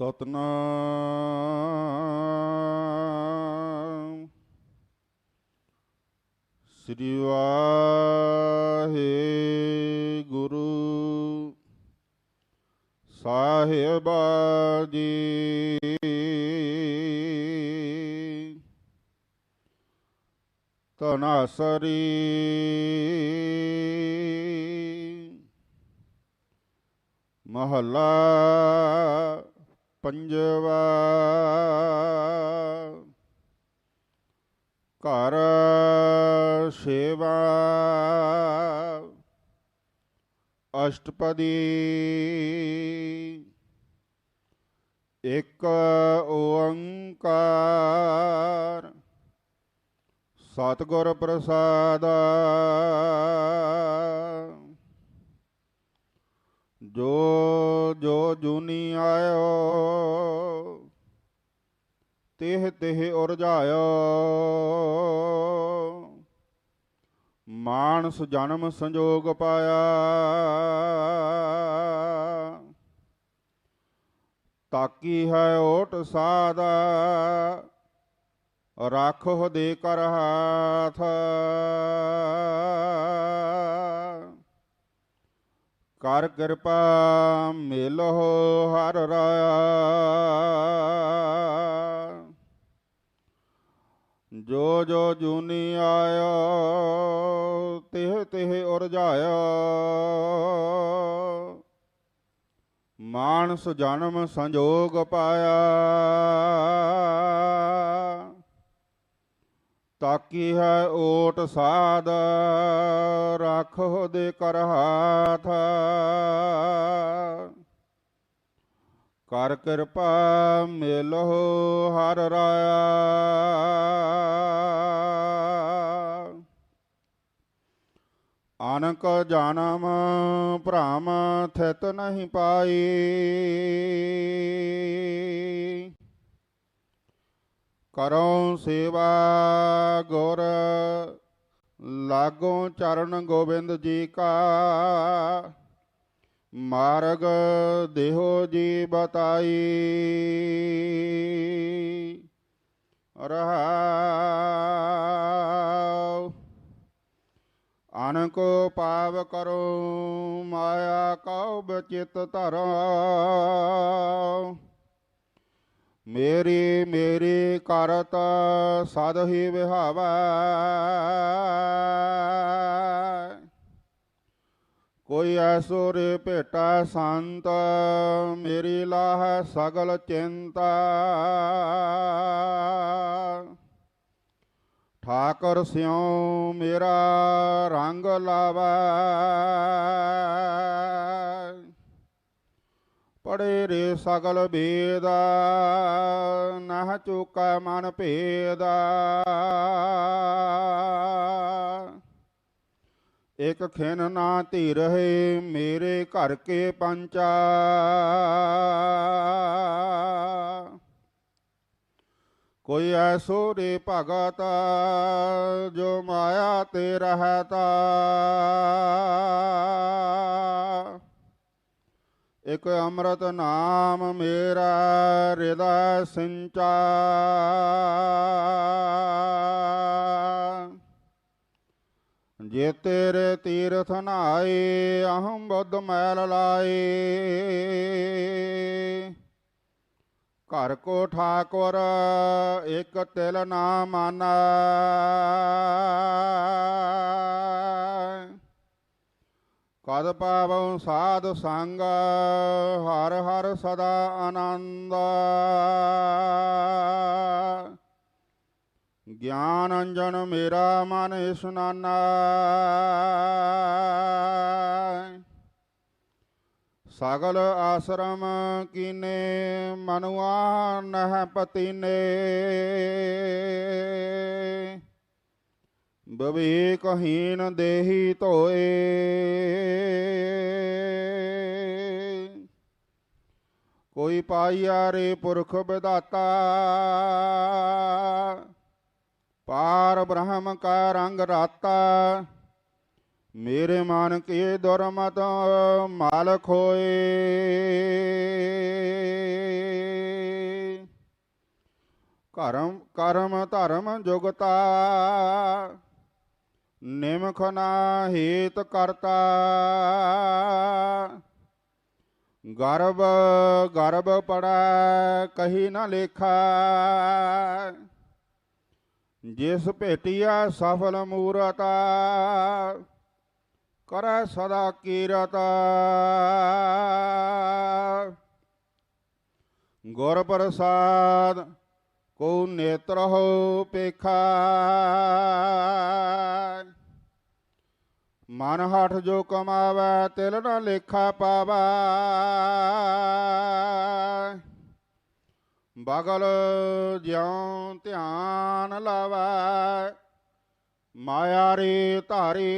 ਸਤਨਾਮ। ਸ੍ਰੀ ਵਾਹਿਗੁਰੂ। ਸਾਹਿਬ ਜੀ। ਤਨਾਸਰੀ ਮਹੱਲਾ ਪੰਜਵਾ ਘਰ ਸੇਵਾ ਅਸ਼ਟਪਦੀ ਇੱਕ ਓੰਕਾਰ ਸਤਿਗੁਰ ਪ੍ਰਸਾਦ ਜੋ ਜੋ ਜੂਨੀ ਆਇਓ, ਤਿਹ ਤਿਹ ਉਰਝਾਇਓ ਮਾਨਸ ਜਨਮ ਸੰਜੋਗ ਪਾਇਆ। ਤਾਕੀ ਹੈ ਓਟ ਸਾਦਾ, ਰਾਖੋ ਦੇ ਕਰ ਹਾਥ। ਕਰ ਕਿਰਪਾ ਮਿਲੋ ਹਰ ਰਾਇਆ ਜੋ ਜੋ ਜੂਨੀ ਆਇਓ, ਤਿਹ ਤਿਹ ਉਰਝਾਇਓ ਮਾਨਸ ਜਨਮ ਸੰਜੋਗ ਪਾਇਆ। ਤਾਕੀ ਹੈ ਓਟ ਸਾਧ, ਰੱਖੋ ਦੇ ਕਰ ਹਾਥ। ਕਰ ਕਿਰਪਾ ਮਿਲੋ ਹਰ ਰਾਇਆ। ਅਨਕ ਜਨਮ ਭ੍ਰਮ ਥਿਤ ਨਹੀਂ ਪਾਈ। ਕਰੋ ਸੇਵਾ ਗੁਰ, ਲਾਗੋ ਚਰਨ ਗੋਬਿੰਦ ਜੀ ਕਾ। ਮਾਰਗ ਦੇਹੋ ਜੀ ਬਤਾਈ। ਰਹਾਉ। ਅਨਕੋ ਪਾਵ ਕਰੋ, ਮਾਇਆ ਕਉ ਬਚਿਤ ਧਰੋ ਮੇਰੀ ਮੇਰੀ ਕਰਤ ਸਦ ਹੀ ਵਿਹਾਵੈ। ਕੋਈ ਐਸੋ ਰੇ ਭੇਟਾ ਸੰਤ, ਮੇਰੀ ਲਾਹ ਸਗਲ ਚਿੰਤਾ। ਠਾਕਰ ਸਿਉ ਮੇਰਾ ਰੰਗ ਲਾਵਾ। ਪੜੇ ਰੇ ਸਗਲ ਬੇਦ, ਨਹ ਚੁਕੈ ਮਨ ਭੇਦ। ਇਕ ਖਿਨ ਨਾ ਧੀ ਰਹੇ ਮੇਰੇ ਘਰ ਕੇ ਪੰਚਾ। ਕੋਈ ਐਸੋ ਰੇ ਭਗਤ ਜੋ ਮਾਇਆ ਤੇ ਰਹਤਾ। ਇਕ ਅੰਮ੍ਰਿਤ ਨਾਮ ਮੇਰਾ ਹਿਰਦਾ ਸਿੰਚਾ। ਜੇ ਤੇਰੇ ਤੀਰਥ ਨਾਏ, ਅਹੰ ਬੁੱਧ ਮੈਲ ਲਾਏ। ਘਰ ਕੋ ਠਾਕੁਰ, ਇਕ ਤਿਲ ਨਾ ਮਾਨਾ। ਕਦ ਪਾਵਉ ਸਾਧ ਸੰਗ, ਹਰ ਹਰ ਸਦਾ ਆਨੰਦ। ਗਿਆਨ ਅੰਜਨ ਮੇਰਾ ਮਨ ਇਸਨਾਨਾ ਸਗਲ ਆਸਰਮ ਕੀਨੇ, ਮਨੁਆ ਨਹਿ ਪਤੀਨੇ। ਬਵੇਕਹੀਨ ਦੇਹੀ ਧੋਏ। ਕੋਈ ਪਾਈਆ ਰੇ ਪੁਰਖ ਵਿਦਾਤਾ ਪਾਰ ਬ੍ਰਹਮ ਕਾ ਰੰਗ ਰਾਤਾ। ਮੇਰੇ ਮਨ ਕੀ ਦੁਰਮਤ ਮਾਲਕ ਹੋਏ। ਕਰਮ ਕਰਮ ਧਰਮ ਜੁਗਤਾ। ਨਿਮਖ ਨਾ ਹੇਤ ਕਰਤਾ। ਗਰਭ ਗਰਭ ਪੜੈ ਕਹੀ ਨਾ ਲੇਖਾ। ਜਿਸ ਭੇਟਿਆ ਸਫਲ ਮੂਰਤਾ, ਕਰੈ ਸਦਾ ਕੀਰਤ। ਗੁਰ ਪ੍ਰਸਾਦ ਕੋ ਨੇਤਰ ਹੋ ਪੇਖਾ। ਮਨ ਹਠ ਜੋ ਕਮਾਵੈ, ਤਿਲ ਨ ਲੇਖਾ ਪਾਵੈ। ਬਗਲ ਜਿਉ ਧਿਆਨ ਲਾਵੈ, ਮਾਇਆ ਰੇ ਧਾਰੀ।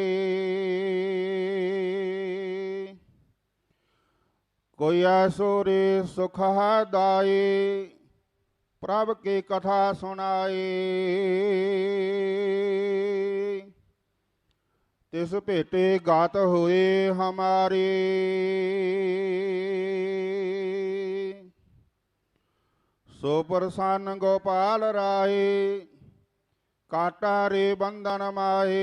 ਕੋਈ ਐਸੋ ਰੇ ਸੁਖ ਹੈ ਦਾਈ ਪ੍ਰਭ ਕੀ ਕਥਾ ਸੁਣਾਈ? ਤਿਸ ਭੇਟੇ ਗਾਤ ਹੋਏ ਹਮਾਰੇ। ਸੋ ਪ੍ਰਸੰਨ ਗੋਪਾਲ ਰਾਏ, ਕਾਟਾ ਰੇ ਬੰਧਨ ਮਾਏ।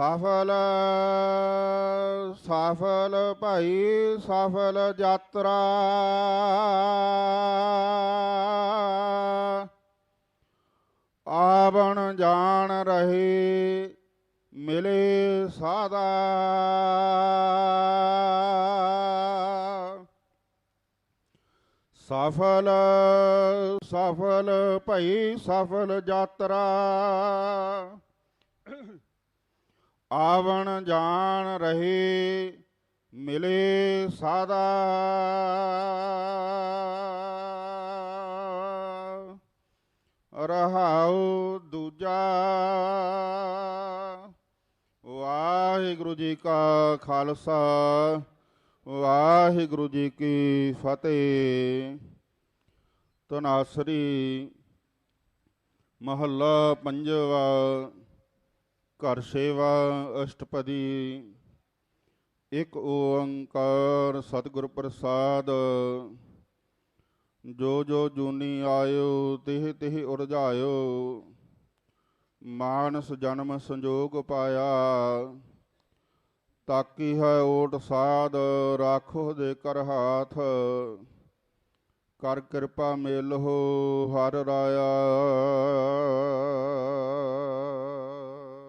ਸਫਲ ਸਫਲ ਭਾਈ, ਸਫਲ ਯਾਤਰਾ। ਆਵਣ ਜਾਣ ਰਹੇ ਮਿਲੇ ਸਾਦਾ। ਸਫਲ ਸਫਲ ਭਈ, ਸਫਲ ਯਾਤਰਾ। ਆਵਣ ਜਾਣ ਰਹੇ ਮਿਲੇ ਸਾਦਾ। ਰਹਾਉ ਦੂਜਾ। ਵਾਹਿਗੁਰੂ ਜੀ ਕਾ ਖਾਲਸਾ, ਵਾਹਿਗੁਰੂ ਜੀ ਕੀ ਫਤਿਹ। ਤਨਾਸਰੀ ਮਹੱਲਾ ਪੰਜਵਾ ਘਰ ਸੇਵਾ ਅਸ਼ਟਪਦੀ, ਇੱਕ ਓੰਕਾਰ ਸਤਿਗੁਰ ਪ੍ਰਸਾਦ। ਜੋ ਜੋ ਜੂਨੀ ਆਇਓ, ਤਿਹ ਤਿਹ ਉਰਝਾਇਓ। ਮਾਨਸ ਜਨਮ ਸੰਜੋਗ ਪਾਇਆ। ਤਾਕੀ ਹੈ ਓਟ ਸਾਧ, ਰਾਖੋ ਦੇ ਕਰ ਹਾਥ। ਕਰ ਕਿਰਪਾ ਮਿਲ ਹੋ ਹਰ ਰਾਇਆ।